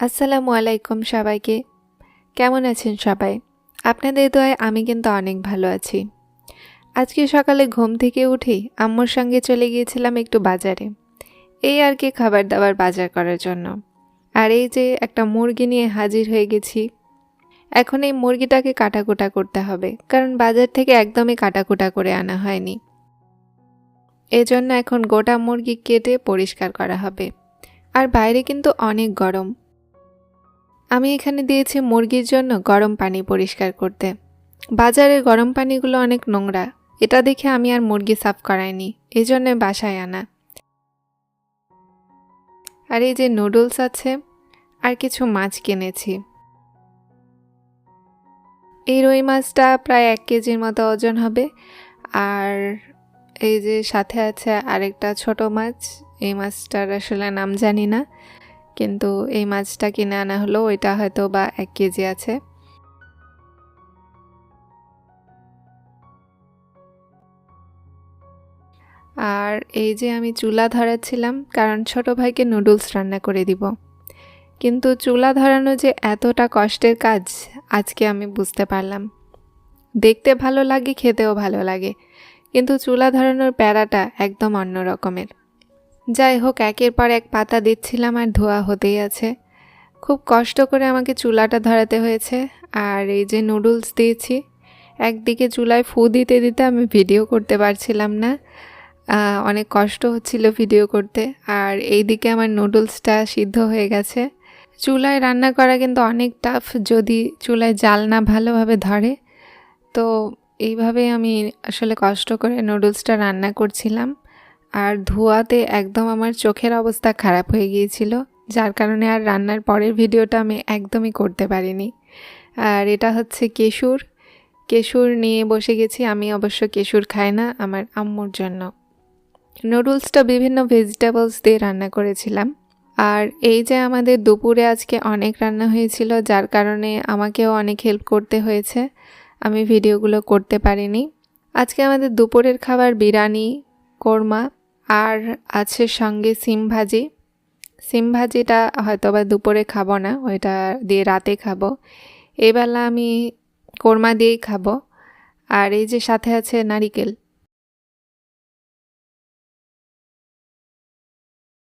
আসসালামু আলাইকুম সবাইকে। কেমন আছেন সবাই? আপনাদের দোয়ায় আমি কিন্তু অনেক ভালো আছি। আজকে সকালে ঘুম থেকে উঠেই আম্মুর সঙ্গে চলে গিয়েছিলাম একটু বাজারে। এই আর কি খাবার দাবার বাজার করার জন্য। আর এই যে একটা মুরগি নিয়ে হাজির হয়ে গেছি। এখন এই মুরগিটাকে কাটাকুটা করতে হবে, কারণ বাজার থেকে একদমই কাটাকুটা করে আনা হয়নি। এজন্য এখন গোটা মুরগি কেটে পরিষ্কার করা হবে। আর বাইরে কিন্তু অনেক গরম। আমি এখানে দিয়েছি মুরগির জন্য গরম পানি পরিষ্কার করতে। বাজারের গরম পানিগুলো অনেক নোংরা। এটা দেখে আমি আর মুরগি সাফ করাইনি। এই জন্যে বাসায় আনা। আর এই যে নুডলস আছে, আর কিছু মাছ কিনেছি। এই রুই মাছটা প্রায় এক কেজির মতো ওজন হবে। আর এই যে সাথে আছে আরেকটা ছোট মাছ। এই মাছটার আসলে নাম জানি না। কিন্তু এই মাছটা কিনে আনা হলো, ওইটা হয়তো বা এক কেজি আছে। আর এই যে আমি চুলা ধরাচ্ছিলাম, কারণ ছোট ভাইকে নুডলস রান্না করে দিব। কিন্তু চুলা ধরানো যে এতটা কষ্টের কাজ, আজকে আমি বুঝতে পারলাম। দেখতে ভালো লাগে, খেতেও ভালো লাগে, কিন্তু চুলা ধরানোর প্যারাটা একদম অন্য রকমের। যাই হোক একের পর এক পাতা দিচ্ছিলাম আর ধোয়া হতেই আছে। খুব কষ্ট করে আমাকে চুলাটা ধরাতে হয়েছে আর এই যে নুডলস দিয়েছি, একদিকে চুলায় ফু দিতে দিতে আমি ভিডিও করতে পারছিলাম না। অনেক কষ্ট হচ্ছিল ভিডিও করতে আর এই দিকে আমার নুডলসটা সিদ্ধ হয়ে গেছে। চুলায় রান্না করা কিন্তু অনেক টাফ যদি চুলায় জাল না ভালোভাবে ধরে। তো এইভাবে আমি আসলে কষ্ট করে নুডলসটা রান্না করছিলাম। আর ধোয়াতে একদম আমার চোখের অবস্থা খারাপ হয়ে গিয়েছিল, যার কারণে আর রান্নার পরের ভিডিওটা আমি একদমই করতে পারিনি। আর এটা হচ্ছে কেশুর। কেশুর নিয়ে বসে গেছি, আমি অবশ্য কেশুর খাই না, আমার আম্মুর জন্য। নুডলসটা বিভিন্ন ভেজিটেবলস দিয়ে রান্না করেছিলাম। আর এই যে আমাদের দুপুরে আজকে অনেক রান্না হয়েছিল, যার কারণে আমাকেও অনেক হেল্প করতে হয়েছে, আমি ভিডিওগুলো করতে পারিনি। আজকে আমাদের দুপুরের খাবার বিরিয়ানি, কোরমা আর আছে সঙ্গে সিম ভাজি। সিম ভাজিটা হয়তো বা দুপুরে খাব না, ওইটা দিয়ে রাতে খাব। এবেলা আমি কোরমা দিয়েই খাব। আর এই যে সাথে আছে নারিকেল।